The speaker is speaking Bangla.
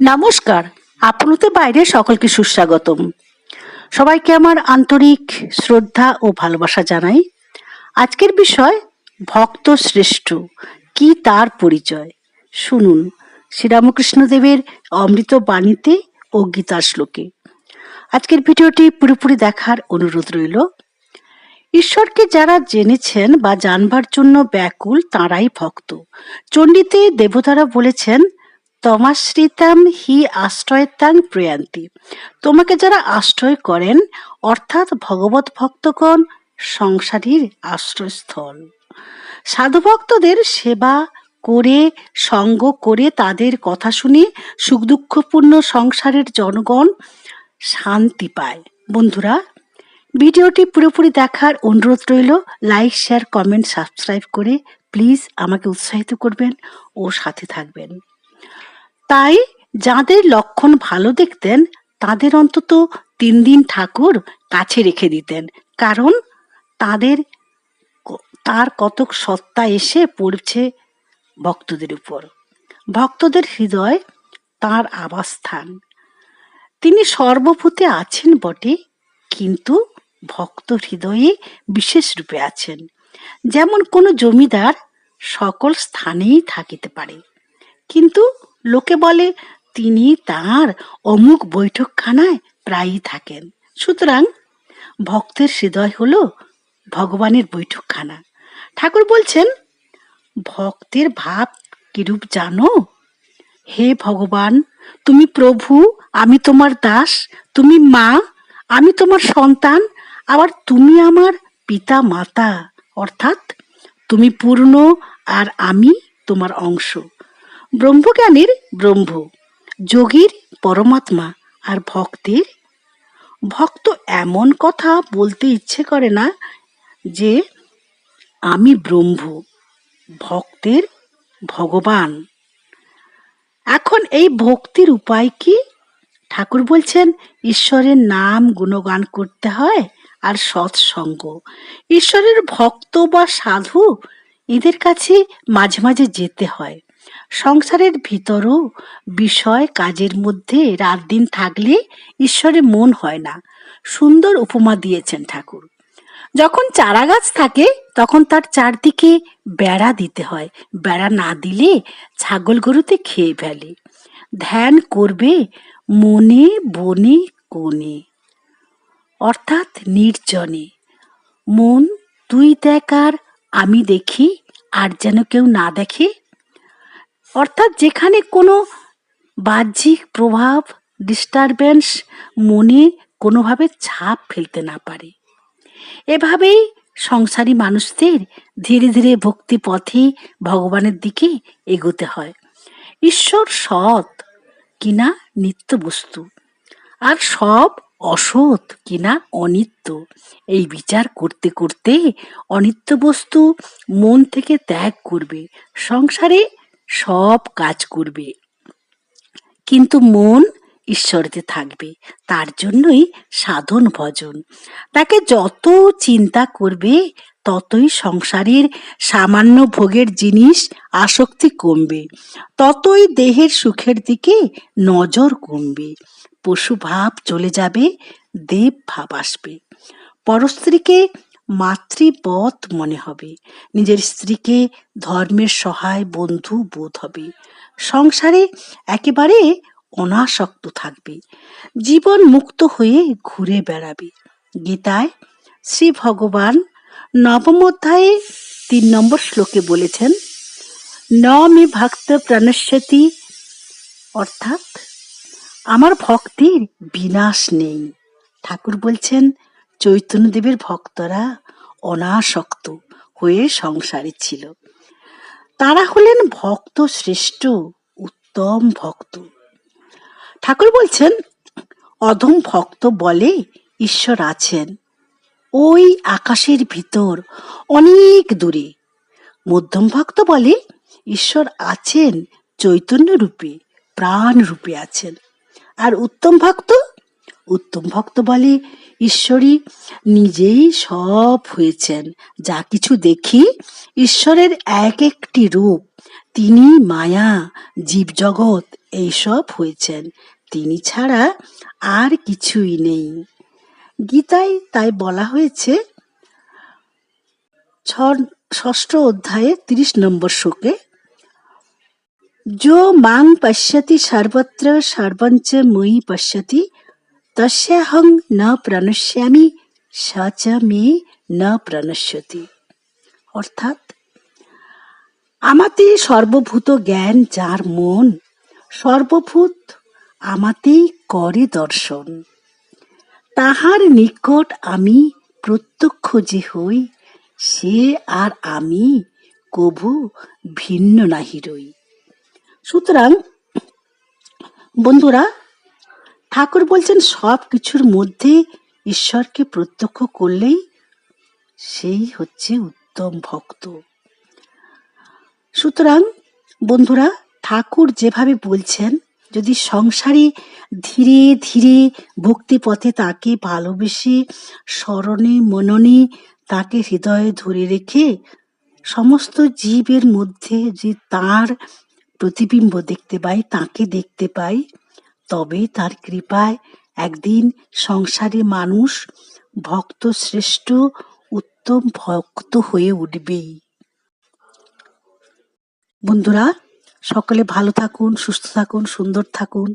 নমস্কার, আপনাদের বাইরে সকলকে সুস্বাগতম। সবাইকে আমার আন্তরিক শ্রদ্ধা ও ভালোবাসা জানাই। আজকের বিষয়, ভক্ত শ্রেষ্ঠ, কি তার পরিচয়? শুনুন শ্রীরামকৃষ্ণদেবের অমৃত বাণীতে ও গীতার শ্লোকে। আজকের ভিডিওটি পুরোপুরি দেখার অনুরোধ রইল। ঈশ্বরকে যারা জেনেছেন বা জানবার জন্য ব্যাকুল, তাঁরাই ভক্ত। চণ্ডীতে দেবতারা বলেছেন তমাশ্রিতাম হি আশ্রয়তাং প্রয়ান্তি। তোমাকে যারা আশ্রয় করেন, অর্থাৎ ভগবত ভক্তগণ, সংসারীর আশ্রয়স্থল। সাধুভক্তদের সেবা করে, সঙ্গ করে তাদের কথা শুনে সুখ দুঃখপূর্ণ সংসারের জনগণ শান্তি পায়। বন্ধুরা, ভিডিওটি পুরোপুরি দেখার অনুরোধ রইল, লাইক, শেয়ার, কমেন্ট, সাবস্ক্রাইব করে প্লিজ আমাকে উৎসাহিত করবেন ও সাথে থাকবেন। তাই যাদের লক্ষণ ভালো দেখতেন, তাদের অন্তত তিন দিন ঠাকুর কাছে রেখে দিতেন। কারণ তাদের তার কতক সত্তা এসে পড়ছে ভক্তদের উপর। ভক্তদের হৃদয় তার আবাসস্থান। তিনি সর্বভূতে আছেন বটে, কিন্তু ভক্ত হৃদয়ে বিশেষ রূপে আছেন। যেমন কোনো জমিদার সকল স্থানেই থাকিতে পারে। কিন্তু লোকে বলে, তিনি তার অমুক বৈঠকখানায় প্রায়ই থাকেন। সুতরাং ভক্তের হৃদয় হলো ভগবানের বৈঠকখানা। ঠাকুর বলছেন, ভক্তের ভাব কিরূপ জানো? হে ভগবান, তুমি প্রভু, আমি তোমার দাস, তুমি মা, আমি তোমার সন্তান, আবার তুমি আমার পিতা মাতা অর্থাৎ তুমি পূর্ণ আর আমি তোমার অংশ। ব্রহ্মজ্ঞানীর ব্রহ্ম, যোগীর পরমাত্মা আর ভক্তের। ভক্ত এমন কথা বলতে ইচ্ছে করে না যে, আমি ব্রহ্ম, ভক্তের ভগবান। এখন এই ভক্তির উপায় কি? ঠাকুর বলছেন, ঈশ্বরের নাম গুণগান করতে হয় আর সৎসঙ্গ। ঈশ্বরের ভক্ত বা সাধু এদের কাছে মাঝে মাঝে যেতে হয়। সংসারের ভিতরও বিষয় কাজের মধ্যে রাত দিন থাকলে ঈশ্বরে মন হয় না। সুন্দর উপমা দিয়েছেন ঠাকুর। যখন চারা গাছ থাকে, তখন তার চারদিকে বেড়া দিতে হয়। বেড়া না দিলে ছাগল গরুতে খেয়ে ফেলে। ধ্যান করবে মনে বনে কোণে। অর্থাৎ নির্জনে। মন তুই দেখ আর আমি দেখি, আর যেন কেউ না দেখে অর্থাৎ যেখানে কোনো বাহ্যিক প্রভাব ডিস্টারবেন্স মনে কোনোভাবে ছাপ ফেলতে না পারে। এভাবেই সংসারী মানুষদের ধীরে ধীরে ভক্তি পথে ভগবানের দিকে এগোতে হয়। ঈশ্বর সৎ কিনা নিত্য বস্তু, আর সব অসৎ কিনা অনিত্য, এই বিচার করতে করতে অনিত্য বস্তু মন থেকে ত্যাগ করবে। সংসারে সব কাজ করবে। কিন্তু মন ঈশ্বরতে থাকবে। তার জন্যই সাধন ভজন। তাকে যত চিন্তা করবে, ততই সংসারের সামান্য ভোগের জিনিস আসক্তি কমবে। ততই দেহের সুখের দিকে নজর কমবে। পশু ভাব চলে যাবে, দেব ভাব আসবে। পরস্ত্রীকে মাতৃবৎ মনে হবে। নিজের স্ত্রীকে ধর্মের সহায় বন্ধু বোধ হবে। সংসারে একেবারে অনাসক্ত থাকবে। জীবন মুক্ত হয়ে ঘুরে বেড়াবে। গীতায় শ্রী ভগবান নবম অধ্যায়ে তিন নম্বর শ্লোকে বলেছেন ন মে ভক্ত প্রাণস্যতি অর্থাৎ আমার ভক্তির বিনাশ নেই। ঠাকুর বলছেন চৈতন্যদেবের ভক্তরা অনাসক্ত হয়ে সংসারে ছিল। তারা হলেন ভক্ত শ্রেষ্ঠ, উত্তম ভক্ত। ঠাকুর বলছেন, অধম ভক্ত বলে ঈশ্বর আছেন। ওই আকাশের ভিতর অনেক দূরে। মধ্যম ভক্ত বলে ঈশ্বর আছেন চৈতন্য রূপে, প্রাণ রূপে আছেন। আর উত্তম ভক্ত উত্তম ভক্ত বলে ঈশ্বরই নিজেই সব হয়েছেন যা কিছু দেখি ঈশ্বরের এক একটি রূপ তিনি মায়া জীবজগৎ এইসব হয়েছেন তিনি ছাড়া আর কিছুই নেই গীতায় তাই বলা হয়েছে ছ- ষষ্ঠ অধ্যায়ে তিরিশ নম্বর শোকে जो मां पश्यति सर्वत्र सर्वञ्च मयि पश्यति তস্যাহং ন প্রণশ্যামি স চ মে ন প্রণশ্যতি অর্থাৎ আমাতে সর্বভূত জ্ঞান যার মন, সর্বভূত আমাতেই করে দর্শন। তাহার নিকট আমি প্রত্যক্ষ যে হই, সে আর আমি কভু ভিন্ন নাহি রই। সুতরাং, বন্ধুরা ঠাকুর বলছেন, সব কিছুর মধ্যে ঈশ্বরকে প্রত্যক্ষ করলেই সেই হচ্ছে উত্তম ভক্ত। সুতরাং বন্ধুরা, ঠাকুর যেভাবে বলছেন, যদি সংসারে ধীরে ধীরে ভক্তি পথে তাকে ভালোবেসে স্মরণে মননে তাকে হৃদয়ে ধরে রেখে সমস্ত জীবের মধ্যে যে তার প্রতিবিম্ব দেখতে পাই তাকে দেখতে পাই তবে তার কৃপায় একদিন সংসারী মানুষ ভক্ত শ্রেষ্ঠ উত্তম ভক্ত হয়ে উঠবেই। বন্ধুরা, সকলে ভালো থাকুন, সুস্থ থাকুন, সুন্দর থাকুন।